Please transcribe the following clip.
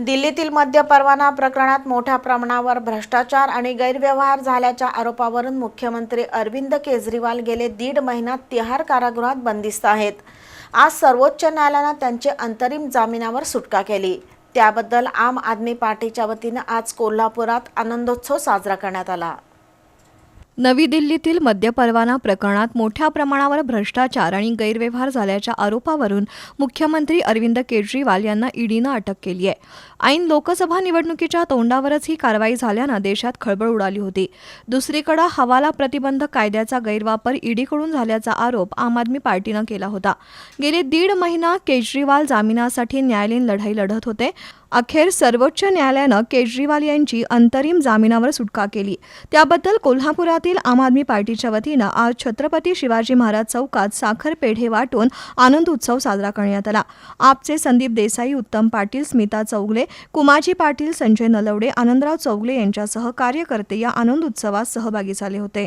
दिल्लीतील मद्य परवाना प्रकरणात मोठ्या प्रमाणावर भ्रष्टाचार आणि गैरव्यवहार झाल्याच्या आरोपावरून मुख्यमंत्री अरविंद केजरीवाल गेले दीड महिन्यात तिहार कारागृहात बंदिस्त आहेत. आज सर्वोच्च न्यायालयानं त्यांची अंतरिम जामिनावर सुटका केली. त्याबद्दल आम आदमी पार्टीच्या वतीनं आज कोल्हापुरात आनंदोत्सव साजरा करण्यात आला. नवी दिल्लीतील मद्यपरवाना प्रकरणात मोठ्या प्रमाणावर भ्रष्टाचार आणि गैरव्यवहार झाल्याच्या आरोपावरून मुख्यमंत्री अरविंद केजरीवाल यांना ईडीनं अटक केली आहे. ऐन लोकसभा निवडणुकीच्या तोंडावरच ही कारवाई झाल्यानं देशात खळबळ उडाली होती. दुसरीकडे हवाला प्रतिबंध कायद्याचा गैरवापर ईडीकडून झाल्याचा आरोप आम आदमी पार्टीनं केला होता. गेले दीड महिना केजरीवाल जामिनासाठी न्यायालयीन लढाई लढत होते. अखेर सर्वोच्च न्यायालयानं केजरीवाल यांची अंतरिम जामिनावर सुटका केली. त्याबद्दल कोल्हापुरातील आम आदमी पार्टीच्या वतीनं आज छत्रपती शिवाजी महाराज चौकात साखर पेढे वाटून आनंद उत्सव साजरा करण्यात आला. आपचे संदीप देसाई उत्तम पाटील स्मिता चौगले कुमाजी पाटील संजय नलवडे आनंदराव चौगले यांच्यासह कार्यकर्ते या आनंद उत्सवात सहभागी झाले होते.